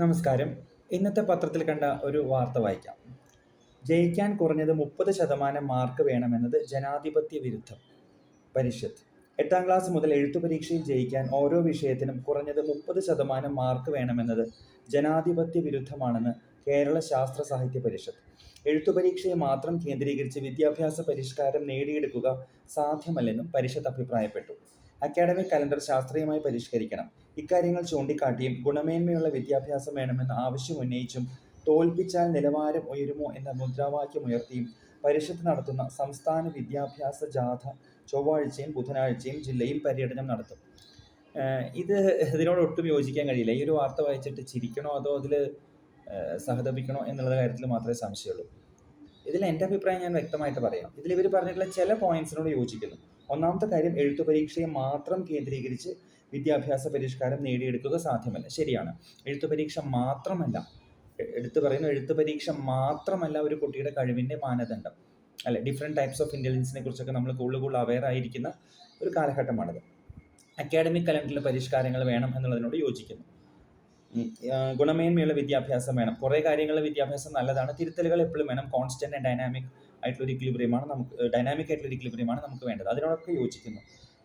നമസ്കാരം. ഇന്നത്തെ പത്രത്തിൽ കണ്ട ഒരു വാർത്ത വായിക്കാം. ജയിക്കാൻ കുറഞ്ഞത് മുപ്പത് ശതമാനം മാർക്ക് വേണമെന്നത് ജനാധിപത്യ വിരുദ്ധം. പരിഷത്ത്. എട്ടാം ക്ലാസ് മുതൽ എഴുത്തു പരീക്ഷയിൽ ജയിക്കാൻ ഓരോ വിഷയത്തിനും കുറഞ്ഞത് മുപ്പത് ശതമാനം മാർക്ക് വേണമെന്നത് ജനാധിപത്യ വിരുദ്ധമാണെന്ന് കേരള ശാസ്ത്ര സാഹിത്യ പരിഷത്ത്. എഴുത്തു പരീക്ഷയെ മാത്രം കേന്ദ്രീകരിച്ച് വിദ്യാഭ്യാസ പരിഷ്കാരം നേടിയെടുക്കുക സാധ്യമല്ലെന്നും പരിഷത്ത് അഭിപ്രായപ്പെട്ടു. അക്കാഡമിക് കലണ്ടർ ശാസ്ത്രീയമായി പരിഷ്കരിക്കണം. ഇക്കാര്യങ്ങൾ ചൂണ്ടിക്കാട്ടിയും ഗുണമേന്മയുള്ള വിദ്യാഭ്യാസം വേണമെന്ന ആവശ്യം ഉന്നയിച്ചും തോൽപ്പിച്ചാൽ നിലവാരം ഉയരുമോ എന്ന മുദ്രാവാക്യം ഉയർത്തിയും പരിഷത്ത് നടത്തുന്ന സംസ്ഥാന വിദ്യാഭ്യാസ ജാഥ ചൊവ്വാഴ്ചയും ബുധനാഴ്ചയും ജില്ലയിൽ പര്യടനം നടത്തും. ഇത് ഇതിനോട് ഒട്ടും യോജിക്കാൻ കഴിയില്ല. ഈ ഒരു വാർത്ത വായിച്ചിട്ട് ചിരിക്കണോ അതോ അതിൽ സഹതപിക്കണോ എന്നുള്ള കാര്യത്തിൽ മാത്രമേ സംശയമുള്ളൂ. ഇതിൽ എന്റെ അഭിപ്രായം ഞാൻ വ്യക്തമായിട്ട് പറയാം. ഇതിൽ ഇവർ പറഞ്ഞിട്ടുള്ള ചില പോയിന്റ്സിനോട് യോജിക്കുന്നു. ഒന്നാമത്തെ കാര്യം എഴുത്തു പരീക്ഷയെ മാത്രം കേന്ദ്രീകരിച്ച് വിദ്യാഭ്യാസ പരിഷ്കാരം നേടിയെടുക്കുക സാധ്യമല്ല. ശരിയാണ്. എഴുത്തു പരീക്ഷ മാത്രമല്ല എടുത്തു പറയുന്ന എഴുത്തു പരീക്ഷ മാത്രമല്ല ഒരു കുട്ടിയുടെ കഴിവിന്റെ മാനദണ്ഡം. അല്ലെ ഡിഫറെന്റ് ടൈപ്സ് ഓഫ് ഇന്റലിജൻസിനെ കുറിച്ചൊക്കെ നമ്മൾ കൂടുതൽ കൂടുതൽ അവെയർ ആയിരിക്കുന്ന ഒരു കാലഘട്ടമാണിത്. അക്കാഡമിക് കലണ്ടറിൽ പരിഷ്കാരങ്ങൾ വേണം എന്നുള്ളതിനോട് യോജിക്കുന്നു. ഗുണമേന്മയുള്ള വിദ്യാഭ്യാസം വേണം. കുറേ കാര്യങ്ങളിൽ വിദ്യാഭ്യാസം നല്ലതാണ്. തിരുത്തലുകൾ എപ്പോഴും വേണം. കോൺസ്റ്റന്റ് ആൻഡ് ഡൈനാമിക് ആയിട്ടുള്ള ഒരു ഇക്ലിബ്രിയമാണ് നമുക്ക് ഡൈനാമിക് ആയിട്ടുള്ള ഒരു ഇക്ലിബ്രിയമാണ് നമുക്ക് വേണ്ടത്. അതിനോടൊക്കെ യോജിക്കുന്നു.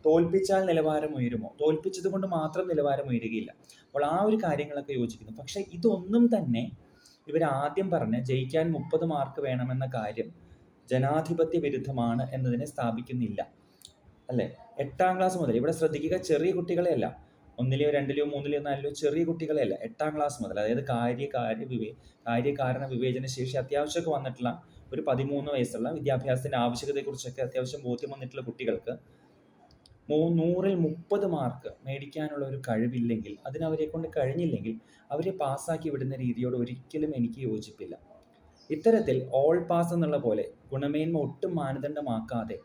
തോൽപ്പിച്ചാൽ നിലവാരം ഉയരുമോ? തോൽപ്പിച്ചത് കൊണ്ട് മാത്രം നിലവാരം ഉയരുകയില്ല. അപ്പോൾ ആ ഒരു കാര്യങ്ങളൊക്കെ യോജിക്കുന്നു. പക്ഷെ ഇതൊന്നും തന്നെ ഇവർ ആദ്യം പറഞ്ഞ ജയിക്കാൻ മുപ്പത് മാർക്ക് വേണമെന്ന കാര്യം ജനാധിപത്യ വിരുദ്ധമാണ് എന്നതിനെ സ്ഥാപിക്കുന്നില്ല. അല്ലേ? എട്ടാം ക്ലാസ് മുതൽ ഇവിടെ ശ്രദ്ധിക്കുക ചെറിയ കുട്ടികളെയല്ല. ഒന്നിലെയോ രണ്ടിലെയോ മൂന്നിലെയോ നാലിലെയോ ചെറിയ കുട്ടികളെയല്ല. എട്ടാം ക്ലാസ് മുതൽ അതായത് കാര്യകാര്യ കാര്യ വിവേ കാര്യകാരണ വിവേചന ശേഷി അത്യാവശ്യമൊക്കെ വന്നിട്ടുള്ള ഒരു പതിമൂന്ന് വയസ്സുള്ള വിദ്യാഭ്യാസത്തിന്റെ ആവശ്യകതയെക്കുറിച്ചൊക്കെ അത്യാവശ്യം ബോധ്യം വന്നിട്ടുള്ള കുട്ടികൾക്ക് നൂറിൽ മുപ്പത് മാർക്ക് മേടിക്കാനുള്ള ഒരു കഴിവില്ലെങ്കിൽ അതിനവരെ കൊണ്ട് കഴിഞ്ഞില്ലെങ്കിൽ അവരെ പാസ്സാക്കി വിടുന്ന രീതിയോട് ഒരിക്കലും എനിക്ക് യോജിപ്പില്ല. ഇത്തരത്തിൽ ഓൾ പാസ് എന്നുള്ള പോലെ ഗുണമേന്മ ഒട്ടും മാനദണ്ഡമാക്കാതെ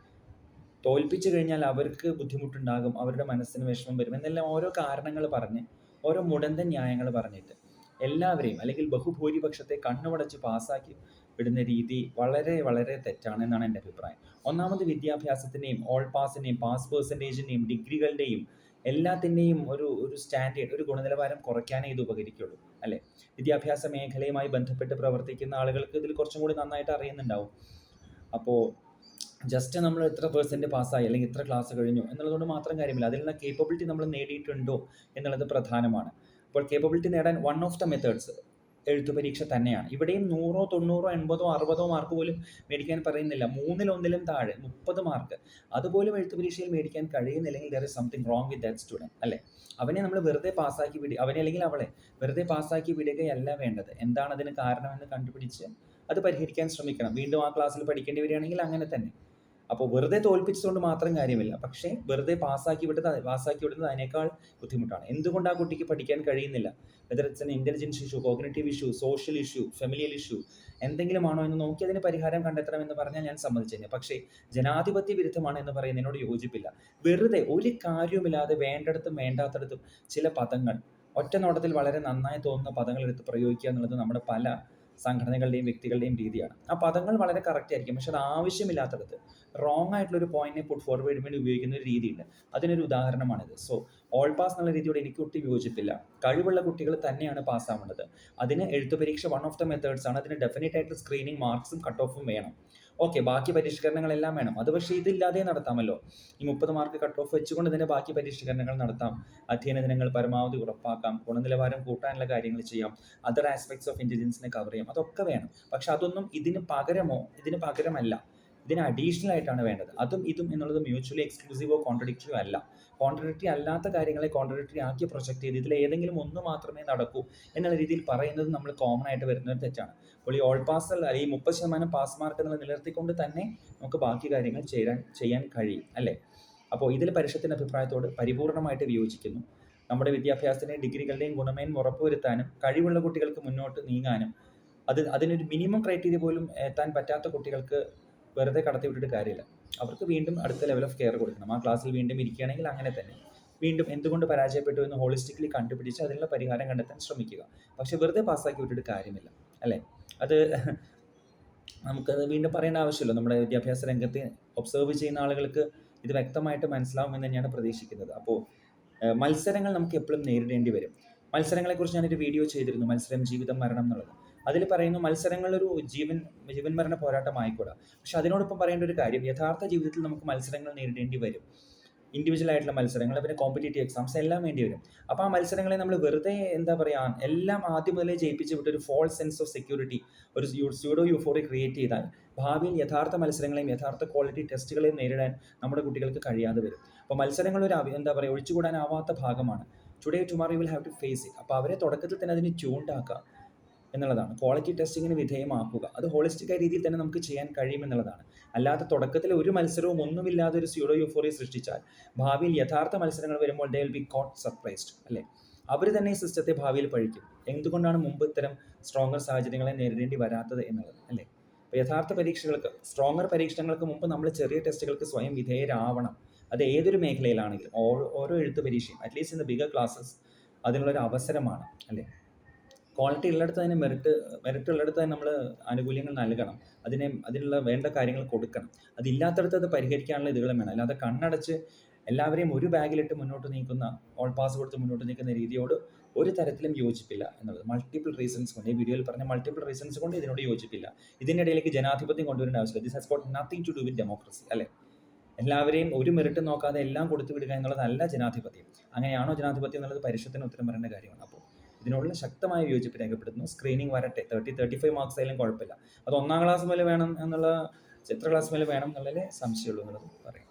തോൽപ്പിച്ചു കഴിഞ്ഞാൽ അവർക്ക് ബുദ്ധിമുട്ടുണ്ടാകും അവരുടെ മനസ്സിന് വിഷമം വരും എന്നെല്ലാം ഓരോ കാരണങ്ങൾ പറഞ്ഞ് ഓരോ മുടന്തൻ ന്യായങ്ങൾ പറഞ്ഞിട്ട് എല്ലാവരെയും അല്ലെങ്കിൽ ബഹുഭൂരിപക്ഷത്തെ കണ്ണുപടച്ച് പാസ്സാക്കി വിടുന്ന രീതി വളരെ വളരെ തെറ്റാണ് എന്നാണ് എന്റെ അഭിപ്രായം. ഒന്നാമത് വിദ്യാഭ്യാസത്തിന്റെയും ഓൾ പാസിന്റെയും പാസ് പേഴ്സന്റേജിന്റെയും ഡിഗ്രികളുടെയും എല്ലാത്തിന്റെയും ഒരു ഒരു സ്റ്റാൻഡേർഡ് ഒരു ഗുണനിലവാരം കുറയ്ക്കാനേ ഇത് ഉപകരിക്കുള്ളൂ അല്ലേ? വിദ്യാഭ്യാസ മേഖലയുമായി ബന്ധപ്പെട്ട് പ്രവർത്തിക്കുന്ന ആളുകൾക്ക് ഇതിൽ കുറച്ചും കൂടി നന്നായിട്ട് അറിയുന്നുണ്ടാവും. അപ്പോൾ ജസ്റ്റ് നമ്മൾ എത്ര പേഴ്സന്റ് പാസ്സായി അല്ലെങ്കിൽ ഇത്ര ക്ലാസ് കഴിഞ്ഞു എന്നുള്ളതുകൊണ്ട് മാത്രം കാര്യമില്ല. അതിൽ നിന്ന് കേപ്പബിലിറ്റി നമ്മൾ നേടിയിട്ടുണ്ടോ എന്നുള്ളത് പ്രധാനമാണ്. അപ്പോൾ കേപ്പബിലിറ്റി നേടാൻ വൺ ഓഫ് ദ മെത്തേഡ്സ് എഴുത്തു പരീക്ഷ തന്നെയാണ്. ഇവിടെയും നൂറോ തൊണ്ണൂറോ എൺപതോ അറുപതോ മാർക്ക് പോലും മേടിക്കാൻ പറയുന്നില്ല. മൂന്നിലൊന്നിലും താഴെ മുപ്പത് മാർക്ക് അതുപോലും എഴുത്തു പരീക്ഷയിൽ മേടിക്കാൻ കഴിയുന്നില്ലെങ്കിൽ there is something wrong with that student അല്ലേ? അവനെ നമ്മൾ വെറുതെ പാസ്സാക്കി വിടുക അവനെ അല്ലെങ്കിൽ അവളെ വെറുതെ പാസ്സാക്കി വിടുകയല്ല വേണ്ടത്. എന്താണ് അതിന് കാരണമെന്ന് കണ്ടുപിടിച്ച് അത് പരിഹരിക്കാൻ ശ്രമിക്കണം. വീണ്ടും ആ ക്ലാസ്സിൽ പഠിക്കേണ്ടി വരികയാണെങ്കിൽ അങ്ങനെ തന്നെ. അപ്പോൾ വെറുതെ തോൽപ്പിച്ചതുകൊണ്ട് മാത്രം കാര്യമില്ല. പക്ഷേ വെറുതെ പാസ്സാക്കി വിടുന്നത് പാസ്സാക്കി വിടുന്നത് അതിനേക്കാൾ ബുദ്ധിമുട്ടാണ്. എന്തുകൊണ്ട് ആ കുട്ടിക്ക് പഠിക്കാൻ കഴിയുന്നില്ല? Whether it's an intelligence issue cognitive issue social issue familial issue എന്തെങ്കിലും ആണോ എന്ന് നോക്കി അതിന് പരിഹാരം കണ്ടെത്തണം എന്ന് പറഞ്ഞാൽ ഞാൻ സമ്മതിച്ചേനെ. പക്ഷേ ജനാധിപത്യ വിരുദ്ധമാണ് എന്ന് പറയുന്നതിനോട് യോജിപ്പില്ല. വെറുതെ ഒരു കാര്യവുമില്ലാതെ വേണ്ടടത്തും വേണ്ടാത്തടത്തും ചില പദങ്ങൾ ഒറ്റ നോട്ടത്തിൽ വളരെ നന്നായി തോന്നുന്ന പദങ്ങൾ എടുത്ത് പ്രയോഗിക്കുക എന്നുള്ളത് നമ്മുടെ പല സംഘടനകളുടെയും വ്യക്തികളുടെയും രീതിയാണ്. ആ പദങ്ങൾ വളരെ കറക്റ്റ് ആയിരിക്കും. പക്ഷെ അത് ആവശ്യമില്ലാത്തടത്ത് റോങ് ആയിട്ടുള്ള ഒരു പോയിന്റിനെ പുട്ട് ഫോർവേഡ് വേണ്ടി ഉപയോഗിക്കുന്ന ഒരു രീതിയുണ്ട് അതിനൊരു ഉദാഹരണമാണിത്. സോ ഓൾ പാസ് എന്നുള്ള രീതിയോട് എനിക്ക് ഒട്ടും യോജിപ്പില്ല. കഴിവുള്ള കുട്ടികൾ തന്നെയാണ് പാസ്സാവേണ്ടത് അതിന് എഴുത്തു പരീക്ഷ വൺ ഓഫ് ദ മെത്തേഡ്സ് ആണ്. അതിന് ഡെഫിനറ്റ് ആയിട്ട് സ്ക്രീനിങ് മാർക്സും കട്ട് ഓഫും വേണം. ഓക്കെ ബാക്കി പരിഷ്കരണങ്ങളെല്ലാം വേണം. അത് പക്ഷേ ഇതില്ലാതെ നടത്താമല്ലോ. ഈ മുപ്പത് മാർക്ക് കട്ട് ഓഫ് വെച്ചുകൊണ്ട് തന്നെ ബാക്കി പരിഷ്കരണങ്ങൾ നടത്താം. അധ്യയന ദിനങ്ങൾ പരമാവധി ഉറപ്പാക്കാം. ഗുണനിലവാരം കൂട്ടാനുള്ള കാര്യങ്ങൾ ചെയ്യാം. അതർ ആസ്പെക്ട്സ് ഓഫ് ഇന്റലിജൻസിനെ കവർ ചെയ്യാം. അതൊക്കെ വേണം. പക്ഷെ അതൊന്നും ഇതിന് പകരമോ? ഇതിന് പകരമല്ല. ഇതിന് അഡീഷണൽ ആയിട്ടാണ് വേണ്ടത്. അതും ഇതും എന്നുള്ളത് മ്യൂച്വലി എക്സ്ക്ലൂസീവോ കോൺട്രഡിക്റ്റീവോ അല്ല. കോൺട്രഡിക്റ്ററി അല്ലാത്ത കാര്യങ്ങളെ കോൺട്രഡിക്റ്ററി ആക്കി പ്രൊജക്ട് ചെയ്ത് ഇതിൽ ഏതെങ്കിലും ഒന്ന് മാത്രമേ നടക്കൂ എന്നുള്ള രീതിയിൽ പറയുന്നത് നമ്മൾ കോമൺ ആയിട്ട് വരുന്ന ഒരു തെറ്റാണ്. അപ്പോൾ ഈ ഓൾ പാസ് അല്ല ഈ മുപ്പത് ശതമാനം പാസ് മാർക്ക് എന്നുള്ള നിലനിർത്തിക്കൊണ്ട് തന്നെ നമുക്ക് ബാക്കി കാര്യങ്ങൾ ചെയ്യാൻ ചെയ്യാൻ കഴിയും അല്ലേ? അപ്പോൾ ഇതിൽ പരിഷത്തിന്റെ അഭിപ്രായത്തോട് പരിപൂർണമായിട്ട് വിയോജിക്കുന്നു. നമ്മുടെ വിദ്യാഭ്യാസത്തിന്റെയും ഡിഗ്രികളുടെയും ഗുണമേന്മ ഉറപ്പുവരുത്താനും കഴിവുള്ള കുട്ടികൾക്ക് മുന്നോട്ട് നീങ്ങാനും അത് അതിനൊരു മിനിമം ക്രൈറ്റീരിയ പോലും എത്താൻ പറ്റാത്ത കുട്ടികൾക്ക് വെറുതെ കടത്തി വിട്ടിട്ട് കാര്യമില്ല. അവർക്ക് വീണ്ടും അടുത്ത ലെവൽ ഓഫ് കെയർ കൊടുക്കണം. ആ ക്ലാസ്സിൽ വീണ്ടും ഇരിക്കുകയാണെങ്കിൽ അങ്ങനെ തന്നെ. വീണ്ടും എന്തുകൊണ്ട് പരാജയപ്പെട്ടു എന്ന് ഹോളിസ്റ്റിക്കലി കണ്ടുപിടിച്ച് അതിനുള്ള പരിഹാരം കണ്ടെത്താൻ ശ്രമിക്കുക. പക്ഷെ വെറുതെ പാസ്സാക്കി വിട്ടിട്ട് കാര്യമില്ല. അല്ലേ? അത് നമുക്കത് വീണ്ടും പറയേണ്ട ആവശ്യമില്ല. നമ്മുടെ വിദ്യാഭ്യാസ രംഗത്ത് ഒബ്സർവ് ചെയ്യുന്ന ആളുകൾക്ക് ഇത് വ്യക്തമായിട്ട് മനസ്സിലാവും എന്ന് തന്നെയാണ് പ്രതീക്ഷിക്കുന്നത്. അപ്പോൾ മത്സരങ്ങൾ നമുക്ക് എപ്പോഴും നേരിടേണ്ടി വരും. മത്സരങ്ങളെക്കുറിച്ച് ഞാനൊരു വീഡിയോ ചെയ്തിരുന്നു. മത്സരം ജീവിതം മരണം എന്നുള്ളത്. അതിൽ പറയുന്നു മത്സരങ്ങളൊരു ജീവൻ ജീവൻ മരണ പോരാട്ടമായിക്കൂടാ. പക്ഷെ അതിനോടൊപ്പം പറയേണ്ട ഒരു കാര്യം യഥാർത്ഥ ജീവിതത്തിൽ നമുക്ക് മത്സരങ്ങൾ നേരിടേണ്ടി വരും. ഇൻഡിവിജ്വൽ ആയിട്ടുള്ള മത്സരങ്ങൾ പിന്നെ കോമ്പറ്റേറ്റീവ് എക്സാംസ് എല്ലാം വേണ്ടി വരും. അപ്പോൾ ആ മത്സരങ്ങളെ നമ്മൾ വെറുതെ എന്താ പറയുക എല്ലാം ആദ്യം മുതലേ ജയിപ്പിച്ച് വിട്ട് ഒരു ഫോൾസ് സെൻസ് ഓഫ് സെക്യൂരിറ്റി ഒരു സ്യൂഡോ യൂഫോറി ക്രിയേറ്റ് ചെയ്താൽ ഭാവിയിൽ യഥാർത്ഥ മത്സരങ്ങളെയും യഥാർത്ഥ ക്വാളിറ്റി ടെസ്റ്റുകളെയും നേരിടാൻ നമ്മുടെ കുട്ടികൾക്ക് കഴിയാതെ വരും. അപ്പോൾ മത്സരങ്ങൾ ഒരു എന്താ പറയുക ഒഴിച്ചുകൂടാനാവാത്ത ഭാഗമാണ്. Today tomorrow you will have to face it അപ്പോൾ അവരെ തുടക്കത്തിൽ തന്നെ അതിന് ട്യൂൺഡാക്കുക എന്നുള്ളതാണ്. ക്വാളിറ്റി ടെസ്റ്റിങ്ങിന് വിധേയമാക്കുക. അത് ഹോളിസ്റ്റിക് രീതിയിൽ തന്നെ നമുക്ക് ചെയ്യാൻ കഴിയുമെന്നുള്ളതാണ് അല്ലാത്ത തുടക്കത്തിൽ ഒരു മത്സരവും ഒന്നുമില്ലാതെ ഒരു സ്യൂഡോ യൂഫോറിയ സൃഷ്ടിച്ചാൽ ഭാവിയിൽ യഥാർത്ഥ മത്സരങ്ങൾ വരുമ്പോൾ they will be caught surprised അല്ലേ? അവർ തന്നെ ഈ സിസ്റ്റത്തെ ഭാവിയിൽ പഴിക്കും. എന്തുകൊണ്ടാണ് മുമ്പ് ഇത്തരം സ്ട്രോങ്ങർ സാഹചര്യങ്ങളെ നേരിടേണ്ടി വരാത്തത് എന്നുള്ളത് അല്ലേ? യഥാർത്ഥ പരീക്ഷകൾക്ക് സ്ട്രോങ്ങർ പരീക്ഷണങ്ങൾക്ക് മുമ്പ് നമ്മൾ ചെറിയ ടെസ്റ്റുകൾക്ക് സ്വയം വിധേയരാവണം. അത് ഏതൊരു മേഖലയിലാണെങ്കിലും ഓരോ എഴുത്ത് പരീക്ഷയും at least in the bigger classes അതിനുള്ളൊരു അവസരമാണ് അല്ലേ? ക്വാളിറ്റി ഉള്ളിടത്ത് തന്നെ മെറിറ്റ് മെറിറ്റ് ഉള്ളിടത്ത് തന്നെ നമ്മൾ ആനുകൂല്യങ്ങൾ നൽകണം. അതിനെ അതിനുള്ള വേണ്ട കാര്യങ്ങൾ കൊടുക്കണം. അതില്ലാത്തടത്ത് അത് പരിഹരിക്കാനുള്ള ഇതുകളും വേണം. അല്ലാതെ കണ്ണടച്ച് എല്ലാവരെയും ഒരു ബാഗിലിട്ട് മുന്നോട്ട് നീക്കുന്ന ഓൾ പാസ് കൊടുത്ത് മുന്നോട്ട് നീക്കുന്ന രീതിയോട് ഒരു തരത്തിലും യോജിപ്പില്ല എന്നുള്ളത്. മൾട്ടിപ്പിൾ റീസൺസ് കൊണ്ട് ഈ വീഡിയോയിൽ പറഞ്ഞ മൾട്ടിപ്പിൾ റീസൺസ് കൊണ്ട് ഇതിനോട് യോജിപ്പില്ല. ഇതിനിടയിലേക്ക് ജനാധിപത്യം കൊണ്ടുവരേണ്ട ആവശ്യമില്ല. This has got nothing to do with democracy അല്ലേ? എല്ലാവരെയും ഒരു മെറിറ്റ് നോക്കാതെ എല്ലാം കൊടുത്തു വിടുക എന്നുള്ളതല്ല ജനാധിപത്യം. അങ്ങനെയാണോ ജനാധിപത്യം എന്നുള്ളത്? പരിഷത്തിന് ഉത്തരം പറയേണ്ട കാര്യമാണ്. അപ്പോൾ ഇതിനോടുള്ള ശക്തമായ വിയോജിപ്പ് രേഖപ്പെടുത്തുന്നു. സ്ക്രീനിങ് വരട്ടെ. തേർട്ടി തേർട്ടി ഫൈവ് മാർക്സ് ആയാലും കുഴപ്പമില്ല. അത് ഒന്നാം ക്ലാസ് മുതൽ വേണം എന്നുള്ള ചിത്ര ക്ലാസ് മുതൽ വേണം എന്നുള്ളതിൽ സംശയമുള്ളൂ എന്നുള്ളത് പറയും.